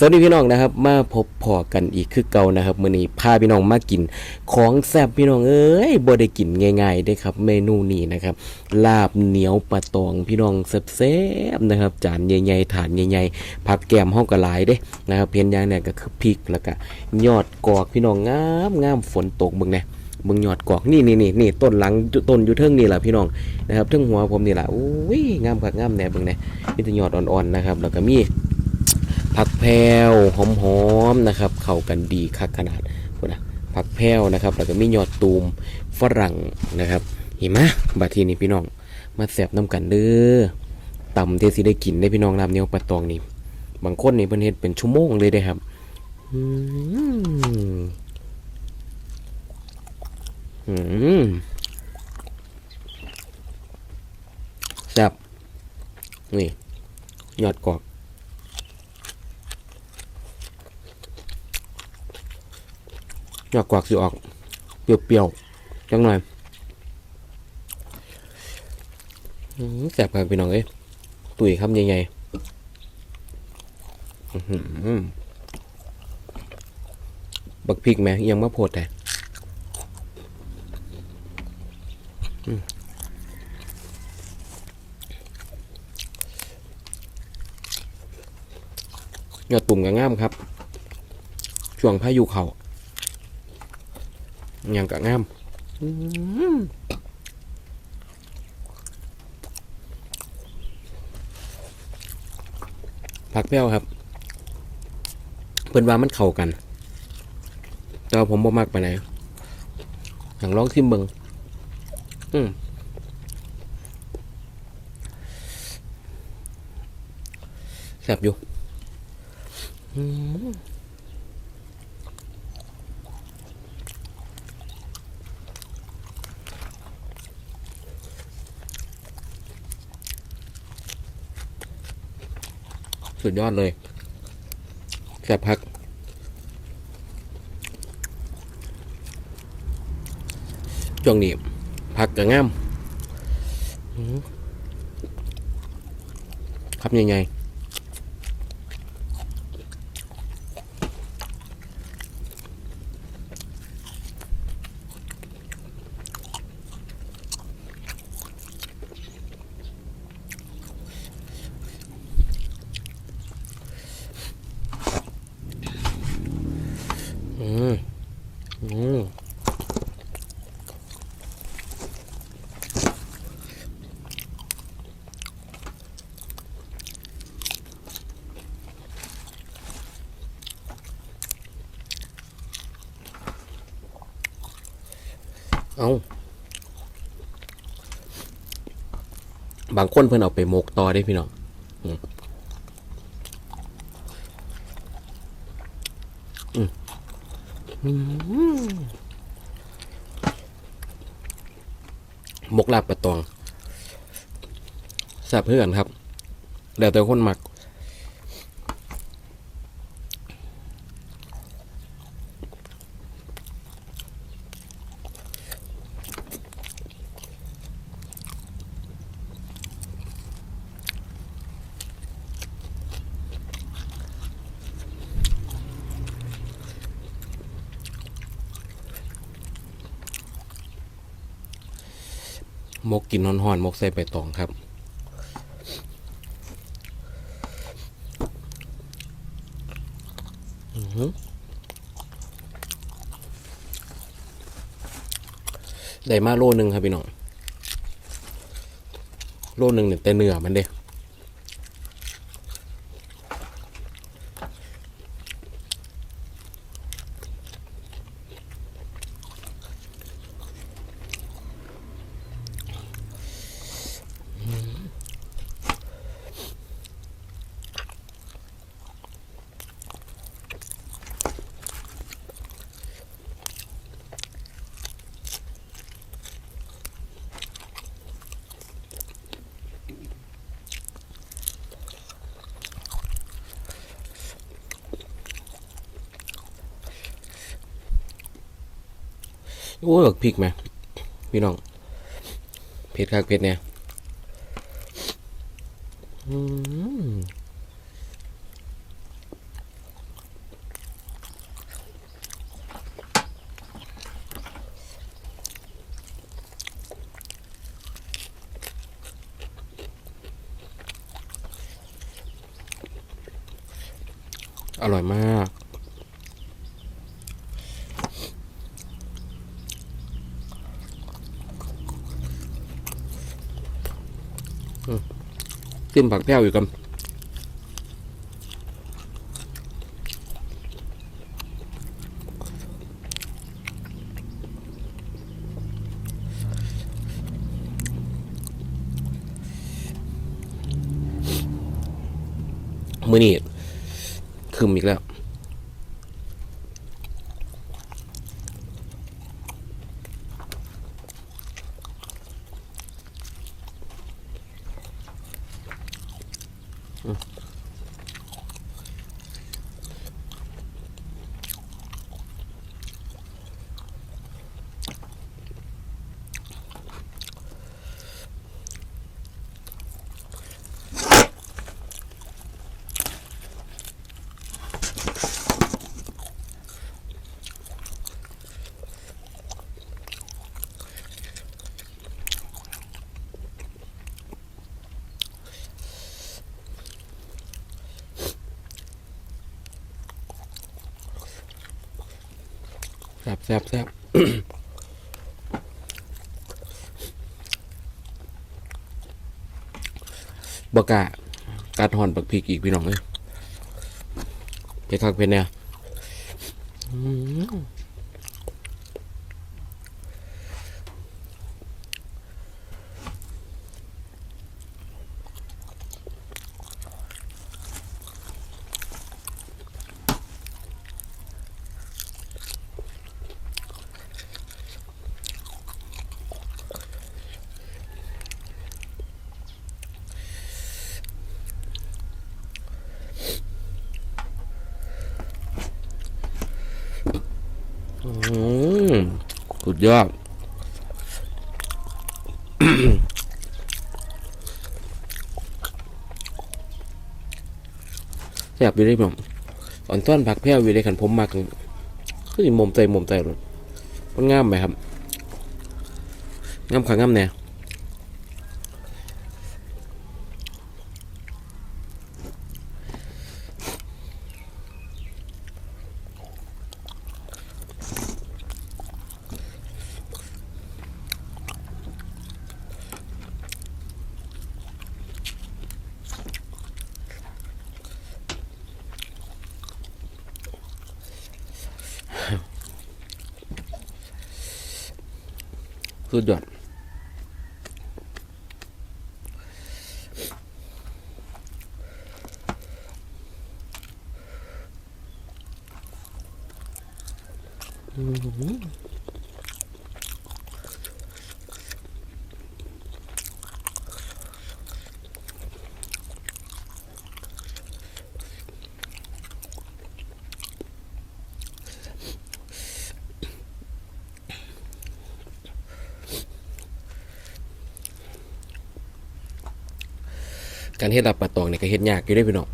สวัสดีพี่น้องนะครับ มาพบพอกันอีกคือเก่านะครับมื้อนี้พาพี่น้องมากิน ของแซ่บพี่น้องเอ้ยบ่ได้กินง่ายๆเด้ครับ เมนูนี้นะครับ ลาบเหนียวปลาตองพี่น้องแซ่บๆนะครับ จานใหญ่ๆถาดใหญ่ๆผักแกมห้องก็หลายเด้นะครับเพียงอย่างเนี่ยก็คือพริกแล้วก็ยอดกอกพี่น้องงามงามฝนตกเบิ่งแน่เบิ่งยอดกอกนี่นี่นี่นี่ต้นหลังต้นอยู่เทิงนี่แหละพี่น้องนะครับเทิงหัวผมนี่แหละอุ้ยงามคักงามแน่เบิ่งแน่มีแต่ยอดอ่อนๆนะครับแล้วก็มี ผักแพรวหอมๆนะครับ เข้ากันดีคักขนาดนะผักแพรวนะครับ แล้วก็มียอดตูมฝรั่งนะครับเห็นไหมบัดทีนี้พี่น้อง มาแสบน้ำกันเด้อต่ำเทสิได้กินได้พี่น้องน้ำเนียวปลาตองนี่บางคนนี่เพิ่นเฮ็ดเป็นชั่วโมงเลยเด้ครับอืมอืมแซ่บนี่ยอดกอบ ยอดกวักสิออก เปรี้ยวๆจังหน่อยแสบครับพี่น้องเอ้ยตุ๋ยคำใหญ่ๆบักพริกแหมยังมาโพดแต่ยอดตุ่มก็ง่ามครับ ช่วงพายุเข่า ยังกะงามอื้อผักแป้วครับ เพิ่นว่ามันเข้ากัน แต่ผมบ่มักไปไหนอย่างลองชิมเบิงอืมแซ่บอยู่ สุดยอดเลยแซ่บพักช่วงนี้ผักกระง่ามครับยังไงอืมอืม เอาบางคนเพิ่นเอาไปหมกต่อได้พี่น้องมอืมอืมหมกลาบปลาตองแซ่บเพื่อนครับ แล้วแต่คนมัก มกกินห่อนๆมกใส่ใบตองครับ อือได้มาโลนึงครับพี่น้อง โลนึงเนี่ยแต่เนื้อมันเด้ โอ้ยบักพริกไหมพี่น้องเผ็ดคักเผ็ดเนี่ยอร่อยมาก จิ้มผักแพ้วอยู่กันมือนี่คืมอีกแล้ว ซ่บแซ่บแซ่บบกล้ากัดหอนปักพริกอีกพี่น้องเลยไปคักเป็นเนี่ยอืมอืมสุด ยอดแซ่บอยู่ได้ผมอ่อนต้อนผักแพรวอยู่ในขันผมมากคือสิมุมใจมุมใจรถมันงามไหมครับงามขางามแน่ สุดยอด การเฮ็ดลับปลาตองเนี่ยก็เฮ็ดยากอยู่ได้พี่น้อง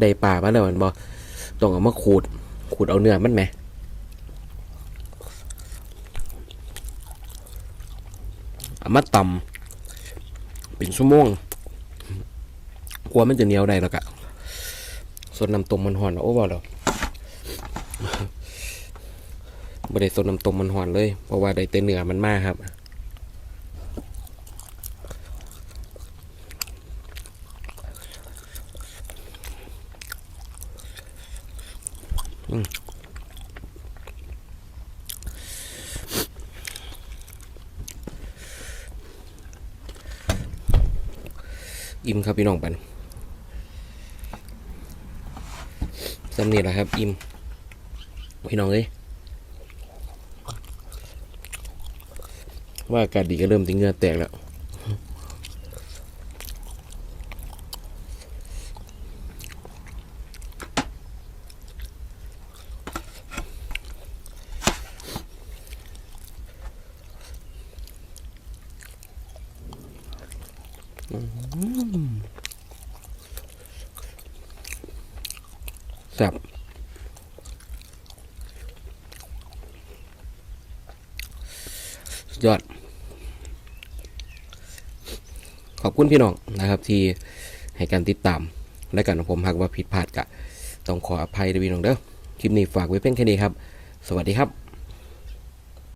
ได้ปลามาแล้วมันบ่ต้องเอามาขูดขูดเอาเนื้อมันไหมเอามาตำเป็นชั่วโมงกลัวมันจะเหนียวได้แล้วกะส่วนน้ำต้มมันหอนโอ้บ่แล้วบ่ได้ส่วนน้ำต้มมันหอนเลย เพราะว่าได้แต่เนื้อมันมากครับ อิ่มครับพี่น้องปันสำเนียงแหละครับอิ่มพี่น้องเอ้ยว่าอากาศดีก็เริ่มติงเงือแตกแล้ว แซ่บยอด ขอบคุณพี่น้องนะครับ ที่ให้การติดตามและกันผมหากว่าผิดพลาดกะต้องขออภัยด้วยพี่น้องเด้อคลิปนี้ฝากไว้เพียงแค่นี้ครับ สวัสดีครับ